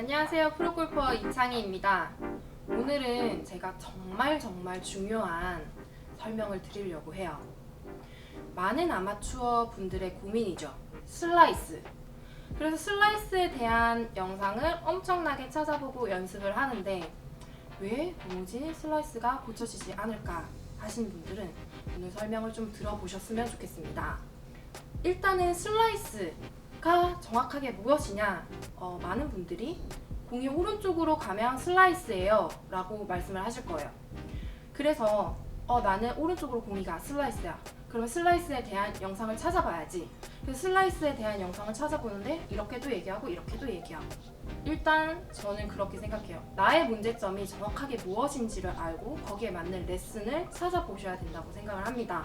안녕하세요. 프로골퍼 이창희입니다. 오늘은 제가 정말 정말 중요한 설명을 드리려고 해요. 많은 아마추어 분들의 고민이죠. 슬라이스. 그래서 슬라이스에 대한 영상을 엄청나게 찾아보고 연습을 하는데 왜 도무지 슬라이스가 고쳐지지 않을까 하신 분들은 오늘 설명을 좀 들어보셨으면 좋겠습니다. 일단은 슬라이스 가 정확하게 무엇이냐? 어, 많은 분들이 공이 오른쪽으로 가면 슬라이스예요 라고 말씀을 하실 거예요. 그래서 어, 나는 오른쪽으로 공이 가 슬라이스야. 그러면 슬라이스에 대한 영상을 찾아봐야지. 그래서 슬라이스에 대한 영상을 찾아보는데 이렇게도 얘기하고 이렇게도 얘기하고. 일단 저는 그렇게 생각해요. 나의 문제점이 정확하게 무엇인지를 알고 거기에 맞는 레슨을 찾아보셔야 된다고 생각을 합니다.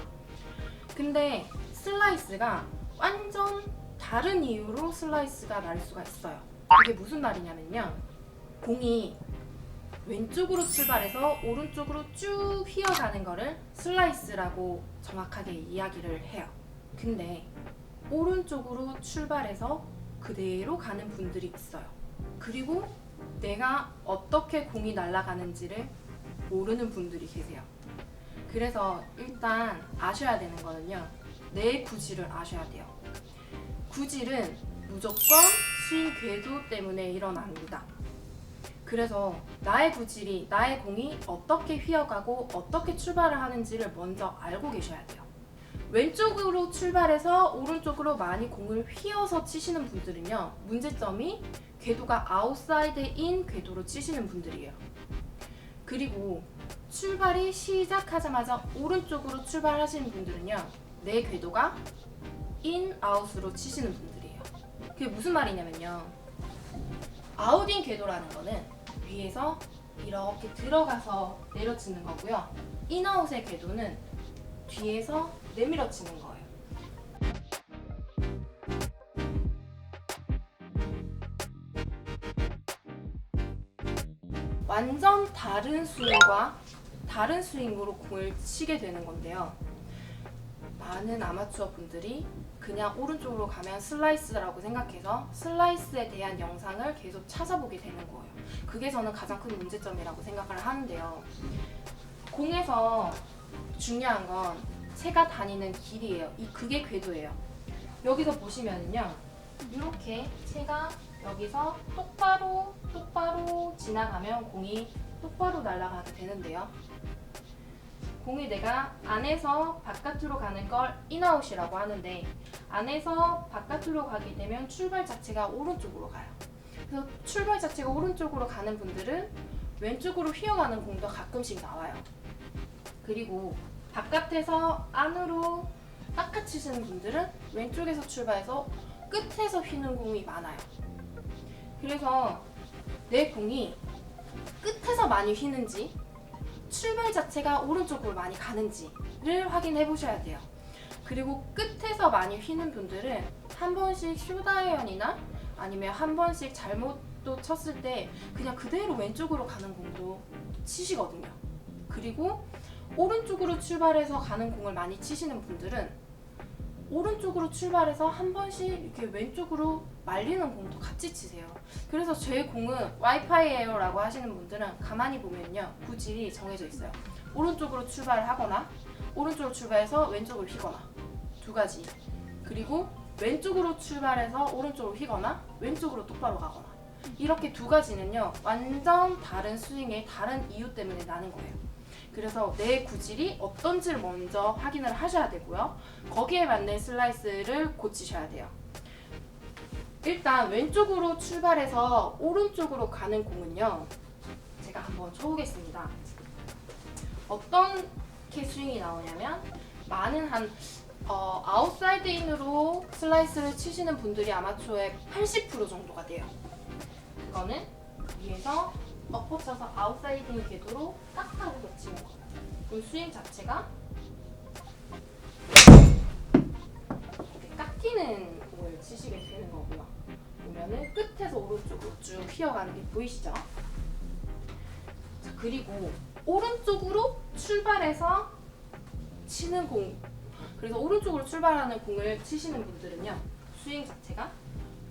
근데 슬라이스가 완전 다른 이유로 슬라이스가 날 수가 있어요. 그게 무슨 말이냐면요. 공이 왼쪽으로 출발해서 오른쪽으로 쭉 휘어가는 거를 슬라이스라고 정확하게 이야기를 해요. 근데 오른쪽으로 출발해서 그대로 가는 분들이 있어요. 그리고 내가 어떻게 공이 날아가는지를 모르는 분들이 계세요. 그래서 일단 아셔야 되는 거는요. 내 구질을 아셔야 돼요. 구질은 무조건 스윙 궤도 때문에 일어납니다. 그래서 나의 구질이 나의 공이 어떻게 휘어가고 어떻게 출발을 하는지를 먼저 알고 계셔야 돼요. 왼쪽으로 출발해서 오른쪽으로 많이 공을 휘어서 치시는 분들은요. 문제점이 궤도가 아웃사이드인 궤도로 치시는 분들이에요. 그리고 출발이 시작하자마자 오른쪽으로 출발하시는 분들은요. 내 궤도가 인, 아웃으로 치시는 분들이에요. 그게 무슨 말이냐면요. 아웃인 궤도라는 거는 위에서 이렇게 들어가서 내려치는 거고요. 인아웃의 궤도는 뒤에서 내밀어 치는 거예요. 완전 다른 스윙과 다른 스윙으로 공을 치게 되는 건데요. 많은 아마추어 분들이 그냥 오른쪽으로 가면 슬라이스라고 생각해서 슬라이스에 대한 영상을 계속 찾아보게 되는 거예요. 그게 저는 가장 큰 문제점이라고 생각을 하는데요. 공에서 중요한 건 채가 다니는 길이에요. 이 그게 궤도예요. 여기서 보시면은요. 이렇게 채가 여기서 똑바로 똑바로 지나가면 공이 똑바로 날아가게 되는데요. 공이 내가 안에서 바깥으로 가는 걸 인아웃이라고 하는데 안에서 바깥으로 가게 되면 출발 자체가 오른쪽으로 가요. 그래서 출발 자체가 오른쪽으로 가는 분들은 왼쪽으로 휘어가는 공도 가끔씩 나와요. 그리고 바깥에서 안으로 깎아치시는 분들은 왼쪽에서 출발해서 끝에서 휘는 공이 많아요. 그래서 내 공이 끝에서 많이 휘는지 출발 자체가 오른쪽으로 많이 가는지를 확인해 보셔야 돼요. 그리고 끝에서 많이 휘는 분들은 한 번씩 쇼다이언이나 아니면 한 번씩 잘못 또 쳤을 때 그냥 그대로 왼쪽으로 가는 공도 치시거든요. 그리고 오른쪽으로 출발해서 가는 공을 많이 치시는 분들은 오른쪽으로 출발해서 한 번씩 이렇게 왼쪽으로 말리는 공도 같이 치세요. 그래서 제 공은 와이파이예요라고 하시는 분들은 가만히 보면요 구질이 정해져 있어요. 오른쪽으로 출발을 하거나 오른쪽으로 출발해서 왼쪽으로 휘거나 두 가지. 그리고 왼쪽으로 출발해서 오른쪽으로 휘거나 왼쪽으로 똑바로 가거나 이렇게 두 가지는요 완전 다른 스윙의 다른 이유 때문에 나는 거예요. 그래서 내 구질이 어떤지를 먼저 확인을 하셔야 되고요. 거기에 맞는 슬라이스를 고치셔야 돼요. 일단 왼쪽으로 출발해서 오른쪽으로 가는 공은요. 제가 한번 쳐보겠습니다. 어떻게 스윙이 나오냐면 많은 한 어, 아웃사이드 인으로 슬라이스를 치시는 분들이 아마추어의 80% 정도가 돼요. 그거는 위에서 엎어 쳐서 아웃사이드 인 궤도로 깍하고 치는 거예요. 그 스윙 자체가 깎이는 공을 치시게 되는 거고요. 보면은 끝에서 오른쪽으로 쭉 휘어가는 게 보이시죠? 자, 그리고 오른쪽으로 출발해서 치는 공. 그래서 오른쪽으로 출발하는 공을 치시는 분들은요. 스윙 자체가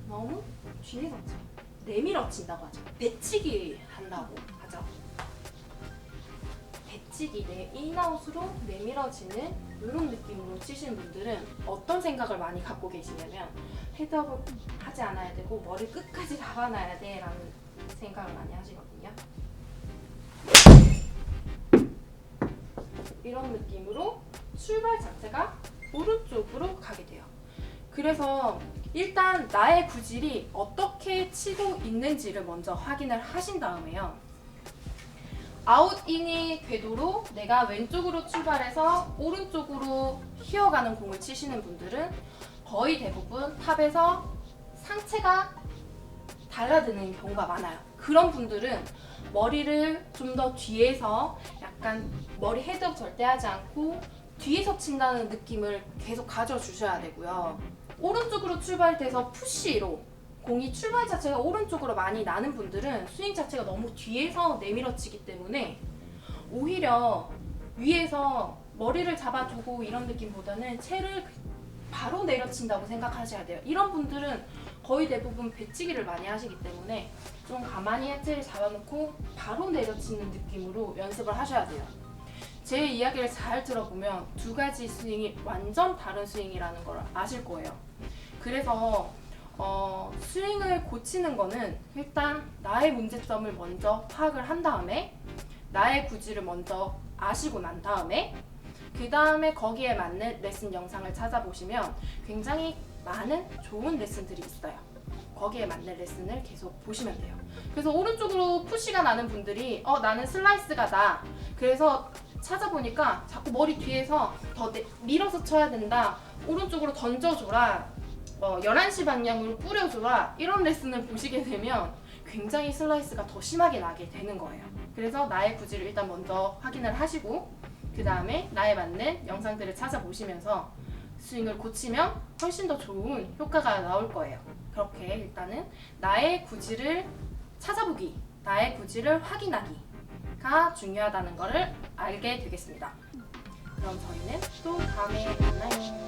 너무 뒤에서 쳐요. 내밀어 친다고 하죠. 배치기 한다고 하죠. 배치기, 내 인아웃으로 내밀어지는 이런 느낌으로 치시는 분들은 어떤 생각을 많이 갖고 계시냐면 헤드업을 하지 않아야 되고 머리 끝까지 감아놔야 돼라는 생각을 많이 하시거든요. 이런 느낌으로 출발 자체가 오른쪽으로 가게 돼요. 그래서 일단 나의 구질이 어떻게 치고 있는지를 먼저 확인을 하신 다음에요. 아웃인이 궤도로 내가 왼쪽으로 출발해서 오른쪽으로 휘어가는 공을 치시는 분들은 거의 대부분 탑에서 상체가 달라드는 경우가 많아요. 그런 분들은 머리를 좀 더 뒤에서 약간 머리 헤드업 절대 하지 않고 뒤에서 친다는 느낌을 계속 가져주셔야 되고요. 오른쪽으로 출발돼서 푸시로 공이 출발 자체가 오른쪽으로 많이 나는 분들은 스윙 자체가 너무 뒤에서 내밀어치기 때문에 오히려 위에서 머리를 잡아주고 이런 느낌보다는 채를 바로 내려친다고 생각하셔야 돼요. 이런 분들은 거의 대부분 배치기를 많이 하시기 때문에 좀 가만히 해체를 잡아놓고 바로 내려치는 느낌으로 연습을 하셔야 돼요. 제 이야기를 잘 들어보면 두 가지 스윙이 완전 다른 스윙이라는 걸 아실 거예요. 그래서 어, 스윙을 고치는 거는 일단 나의 문제점을 먼저 파악을 한 다음에 나의 구질을 먼저 아시고 난 다음에 그 다음에 거기에 맞는 레슨 영상을 찾아보시면 굉장히 많은 좋은 레슨들이 있어요. 거기에 맞는 레슨을 계속 보시면 돼요. 그래서 오른쪽으로 푸시가 나는 분들이 어 나는 슬라이스가 나. 그래서 찾아보니까 자꾸 머리 뒤에서 더 내- 밀어서 쳐야 된다. 오른쪽으로 던져줘라. 어, 11시 방향으로 뿌려줘라. 이런 레슨을 보시게 되면 굉장히 슬라이스가 더 심하게 나게 되는 거예요. 그래서 나의 구질을 일단 먼저 확인을 하시고 그 다음에 나에 맞는 영상들을 찾아보시면서 스윙을 고치면 훨씬 더 좋은 효과가 나올 거예요. 그렇게 일단은 나의 구질을 찾아보기, 나의 구질을 확인하기 가 중요하다는 것을 알게 되겠습니다. 그럼 저희는 또 다음에 만나요.